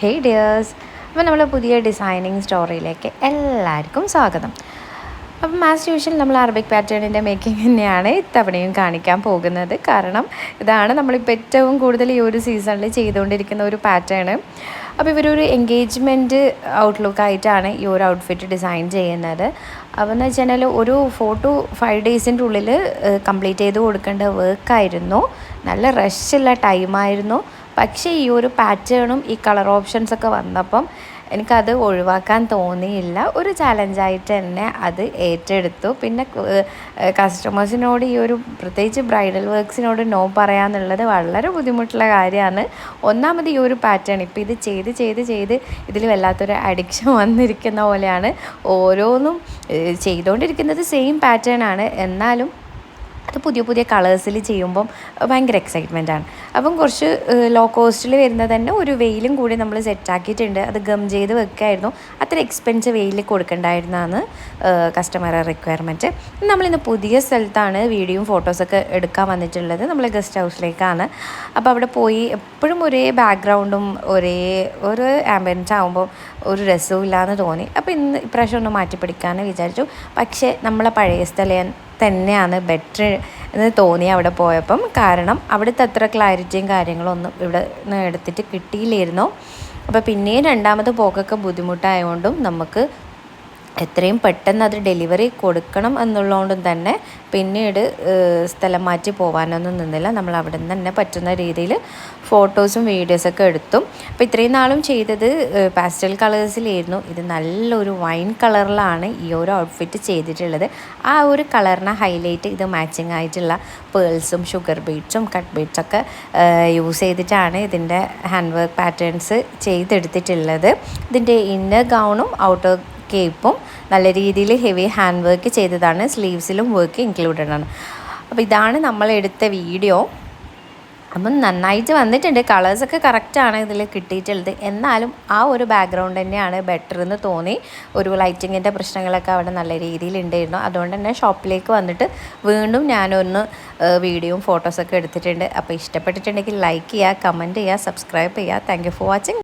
ഹേ dears അപ്പോൾ നമ്മൾ പുതിയ ഡിസൈനിങ് സ്റ്റോറിയിലേക്ക് എല്ലാവർക്കും സ്വാഗതം. അപ്പം ആസ് യൂഷ്വൽ നമ്മൾ അറബിക് പാറ്റേണിന്റെ മേക്കിംഗ് തന്നെയാണ് ഇത്തവണയും കാണിക്കാൻ പോകുന്നത്. കാരണം ഇതാണ് നമ്മളിപ്പോൾ ഏറ്റവും കൂടുതൽ ഈ ഒരു സീസണിൽ ചെയ്തുകൊണ്ടിരിക്കുന്ന ഒരു പാറ്റേൺ അപ്പോൾ ഇവരൊരു എൻഗേജ്മെന്റ് ഔട്ട്ലുക്കായിട്ടാണ് ഈ ഒരു ഔട്ട്ഫിറ്റ് ഡിസൈൻ ചെയ്യുന്നത്. അപ്പോൾ എന്ന് വെച്ചാൽ ഒരു ഫോർ ടു ഫൈവ് ഡേയ്സിന്റെ ഉള്ളിൽ കംപ്ലീറ്റ് ചെയ്ത് കൊടുക്കേണ്ട വർക്കായിരുന്നു നല്ല റഷുള്ള ടൈമായിരുന്നു പക്ഷേ ഈ ഒരു പാറ്റേണും ഈ കളർ ഓപ്ഷൻസൊക്കെ വന്നപ്പം എനിക്കത് ഒഴിവാക്കാൻ തോന്നിയില്ല. ഒരു ചലഞ്ചായിട്ട് തന്നെ അത് ഏറ്റെടുത്തു. പിന്നെ കസ്റ്റമേഴ്സിനോട് ഈ ഒരു പ്രത്യേകിച്ച് ബ്രൈഡൽ വർക്ക്സിനോട് നോ പറയാന്നുള്ളത് വളരെ ബുദ്ധിമുട്ടുള്ള കാര്യമാണ്. ഒന്നാമത് ഈ ഒരു പാറ്റേൺ ഇപ്പോൾ ഇത് ചെയ്ത് ചെയ്ത് ചെയ്ത് ഇതിൽ വല്ലാത്തൊരു അഡിക്ഷൻ വന്നിരിക്കുന്ന പോലെയാണ്. ഓരോന്നും ചെയ്തുകൊണ്ടിരിക്കുന്നത് സെയിം പാറ്റേൺ ആണ്. എന്നാലും അത് പുതിയ പുതിയ കളേഴ്സിൽ ചെയ്യുമ്പം ഭയങ്കര എക്സൈറ്റ്മെന്റ് ആണ്. അപ്പം കുറച്ച് ലോ കോസ്റ്റിൽ വരുന്നത് തന്നെ ഒരു വെയിലും കൂടി നമ്മൾ സെറ്റാക്കിയിട്ടുണ്ട് അത് ഗം ചെയ്ത് വെക്കായിരുന്നു. അത്ര എക്സ്പെൻസ് വെയിൽ കൊടുക്കണ്ടായിരുന്നാണ് കസ്റ്റമർ റിക്വയർമെന്റ് നമ്മളിന്ന് പുതിയ സ്ഥലത്താണ് വീഡിയോയും ഫോട്ടോസൊക്കെ എടുക്കാൻ വന്നിട്ടുള്ളത്. നമ്മൾ ഗസ്റ്റ് ഹൗസിലേക്കാണ് അപ്പോൾ അവിടെ പോയി എപ്പോഴും ഒരേ ബാക്ക്ഗ്രൗണ്ടും ഒരേ ഒരു ആംബിയൻസ് ആകുമ്പോൾ ഒരു രസവും ഇല്ലയെന്ന് തോന്നി. അപ്പോൾ ഇന്ന് ഇപ്രാവശ്യം ഒന്ന് മാറ്റി പിടിക്കാമെന്ന് വിചാരിച്ചു. പക്ഷേ നമ്മളെ പഴയ സ്ഥലം തന്നെയാണ് ബെറ്റർ എന്ന് തോന്നി അവിടെ പോയപ്പം. കാരണം അവിടുത്തെ അത്ര ക്ലാരിറ്റിയും കാര്യങ്ങളൊന്നും ഇവിടെ എടുത്തിട്ട് കിട്ടിയില്ലായിരുന്നു. അപ്പോൾ പിന്നെയും രണ്ടാമത് പോക്കൊക്കെ ബുദ്ധിമുട്ടായതുകൊണ്ടും നമുക്ക് എത്രയും പെട്ടെന്ന് അത് ഡെലിവറി കൊടുക്കണം എന്നുള്ളതുകൊണ്ടും തന്നെ പിന്നീട് സ്ഥലം മാറ്റി പോകാനൊന്നും നിന്നില്ല. നമ്മൾ അവിടെ നിന്ന് തന്നെ പറ്റുന്ന രീതിയിൽ ഫോട്ടോസും വീഡിയോസൊക്കെ എടുത്തു. അപ്പോൾ ഇത്രയും നാളും ചെയ്തത് പാസ്റ്റൽ കളേഴ്സിലായിരുന്നു ഇത് നല്ലൊരു വൈൻ കളറിലാണ് ഈ ഒരു ഔട്ട്ഫിറ്റ് ചെയ്തിട്ടുള്ളത്. ആ ഒരു കളറിനെ ഹൈലൈറ്റ് ഇത് മാച്ചിങ് ആയിട്ടുള്ള പേൾസും ഷുഗർ ബീഡ്സും കട്ട് ബീഡ്സൊക്കെ യൂസ് ചെയ്തിട്ടാണ് ഇതിന്റെ ഹാൻഡ് വർക്ക് പാറ്റേൺസ് ചെയ്തെടുത്തിട്ടുള്ളത്. ഇതിന്റെ ഇന്നർ ഗൗണും ഔട്ടർ കേപ്പും നല്ല രീതിയിൽ ഹെവി ഹാൻഡ് വർക്ക് ചെയ്തതാണ്. സ്ലീവ്സിലും വർക്ക് ഇൻക്ലൂഡഡ് ആണ്. അപ്പോൾ ഇതാണ് നമ്മൾ എടുത്ത വീഡിയോ. അപ്പം നന്നായിട്ട് വന്നിട്ടുണ്ട്. കളേഴ്സൊക്കെ കറക്റ്റാണ് ഇതിൽ കിട്ടിയിട്ടുള്ളത്. എന്നാലും ആ ഒരു ബാക്ക്ഗ്രൗണ്ട് തന്നെയാണ് ബെറ്റർ എന്ന് തോന്നി. ഒരു ലൈറ്റിങ്ങിന്റെ പ്രശ്നങ്ങളൊക്കെ അവിടെ നല്ല രീതിയിൽ ഉണ്ടായിരുന്നു. അതുകൊണ്ട് തന്നെ ഷോപ്പിലേക്ക് വന്നിട്ട് വീണ്ടും ഞാനൊന്ന് വീഡിയോയും ഫോട്ടോസൊക്കെ എടുത്തിട്ടുണ്ട്. അപ്പോൾ ഇഷ്ടപ്പെട്ടിട്ടുണ്ടെങ്കിൽ ലൈക്ക് ചെയ്യുക കമന്റ് ചെയ്യുക സബ്സ്ക്രൈബ് ചെയ്യുക. Thank for watching